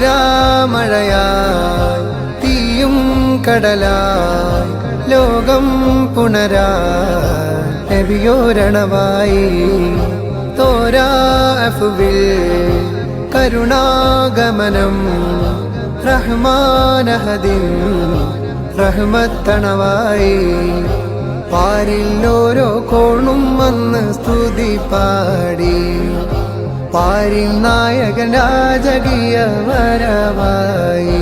തീരാമഴയായി തീയും കടലായി ലോകം പുണരാ നബിയോരണവായി. തോരാ കരുണാഗമനം റഹ്മാനഹദിൻ റഹ്മത്തണവായി. പാരിൽ ഓരോ കോണും വന്ന് സ്തുതി പാടി. പാരിൽ നായകൻ രാജകീയ വരവായി.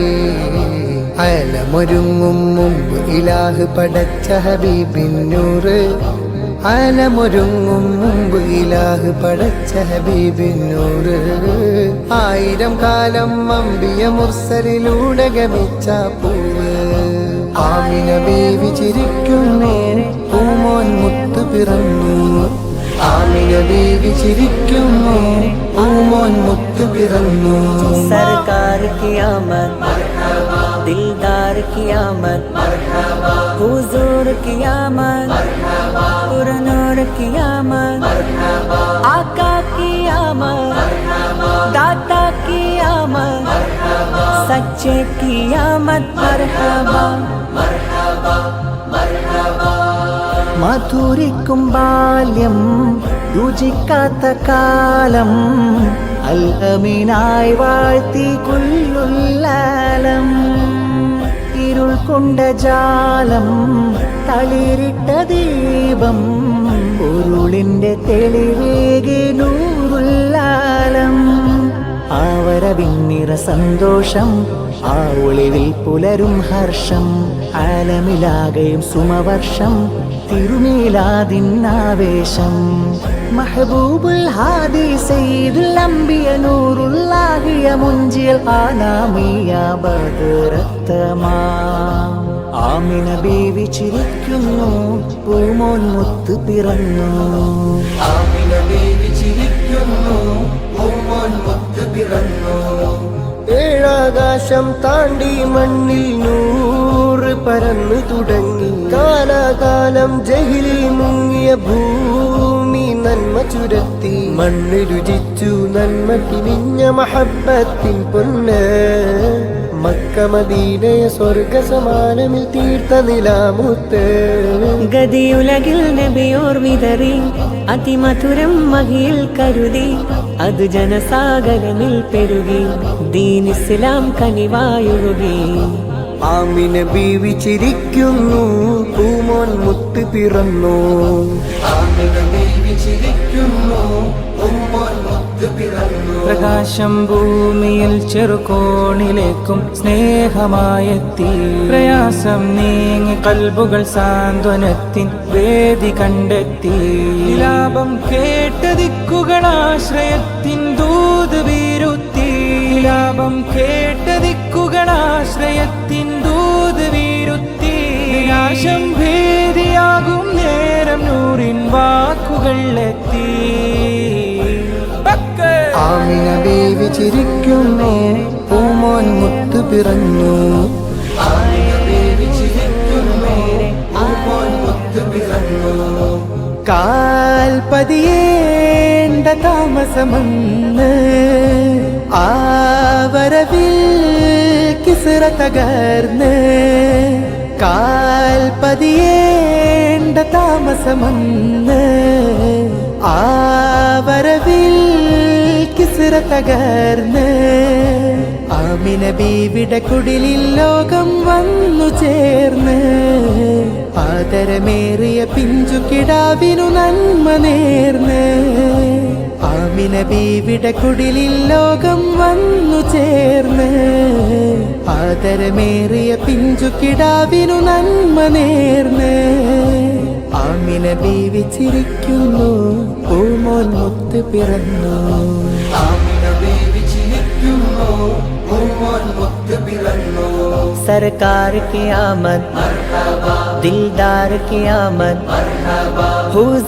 അലമൊരുങ്ങും മുമ്പ് ഇലാഹ് പടച്ച ഹബീബിന്നൂറ് അലമൊരുങ്ങും മുമ്പ് ഇലാഹ് പടച്ച ഹബീബിന്നൂറ് ആയിരം കാലം അമ്പിയ മുർസലിലൂടെ ഗമിച്ച പൂവ്. ആമിന ബേബി ചിരിക്കുന്നേ പൂമോൻ മുത്തു പിറന്നു. ആമിന ബേബി ചിരിക്കുന്നു മോൻ മുത്തു പിറന്നു സർക്കാർ കിയാമത് ദിൽദാർ കിയാമത് ഹുസൂർ കിയാമത് പുറനൂർ കിയാമത് ആക്കാ കിയാമത് ദാത്താ കിയാമത് സച്ചേ കിയാമത് മർഹബ മധുരിക്കും ബാല്യം രുചിക്കാത്ത കാലം അൽഹമീനായി വാഴ്ത്തി കൊള്ളുല്ലാലം ഇരുൾ കൊണ്ട ജാലം തളിരിട്ട ദീപം പൊരുളിന്റെ തെളിവേകി നൂറുല്ലാലം. ആവരവിന്നിറ സന്തോഷം ആ ഒളിവിൽ പുലരും ഹർഷം ആലമിലാകയും സുമവർഷം തിരുമേലാതിന്നാവേശം മഹബൂബുൽ ഹാദി സയ്യിദുൽ അംബിയ നൂറുല്ലാഹിയ മുഞ്ചിൽ ആനാമിയ ബദറത്തമാ ആമിന ബീവി ചിരിക്കുന്നു പൂമോൻ മുത്ത് പിറന്നു. ആമിന ബീവി ചിരിക്കുന്നു പൂമോൻ മുത്ത് പിറന്നു. ഏഴാകാശം താണ്ടി മണ്ണിൽ നൂറ് പരന്നു തുടങ്ങി. കാലാകാലം ജഹിലിൽ മുങ്ങിയ ഭൂമി നന്മ ചുരത്തി. മണ്ണ് രുചിച്ചു നന്മ കിനിഞ്ഞ മഹബത്തിൻ പൊന്ന്. മക്കമദീനയ സ്വർഗ സമാനമിൽ തീർത്ത നിലാമുത്ത്. ഗതിയുലകിൽ നബിയോർ വിതറി അതിമധുരം മഹിയിൽ കരുതി അത് ജനസാഗരമിൽ പെരുകി ദീൻ ഇസ്ലാം ആമിന ബീവി ചിരിക്കുന്നു പൂമോൻ മുത്ത് പിറന്നു. ആമിന ബീവി ചിരിക്കുന്നു പ്രകാശം ഭൂമിയിൽ ചെറുകോണിലേക്കും സ്നേഹമായെത്തി. പ്രയാസം നീങ്ങി കൽബുകൾ സാന്ത്വനത്തിൻ വേദി കണ്ടെത്തി. ലാഭം കേട്ട ദിക്കുകളാശ്രയത്തിൻ ദൂത് വീരുത്തി. ലാഭം കേട്ട ദിക്കുകളാശ്രയത്തിൻ ദൂത് വീരുത്തി. വിനാശം ഭേദിയാകും നേരം നൂറിൻ വാക്കുകൾ എത്തി. ആമിന ചിരിക്കുന്നു പൂമോൻ മുത്ത് പിറന്നു. കാൽപതിയേണ്ട താമസമെന്ന് ആവരവിൽ കിസറ തകർന്ന് കാൽപതിയേണ്ട താമസമെന്ന് ആവരവിൽ കിസിറ തകർന്ന് ആമിന ബീവിട കുടിലിൽ ലോകം വന്നു ചേർന്ന് ആദരമേറിയ പിഞ്ചു കിടാവിനു നന്മ നേർന്ന് ആമിന ബീവിയുടെ കുടിലിൽ ലോകം വന്നു ചേർന്ന് ആദരമേറിയ പിഞ്ചു കിടാവിനു നന്മ നേർന്ന് ആമിന ബീവി ചിരിക്കുന്നു പൂമോൻ മുത്ത് പിറന്നു ആമിന ബീവി ചിരിക്കുന്നു പൂമോൻ മുത്ത് പിറന്നു सरकार की आमद दिलदार की आमद हुजूर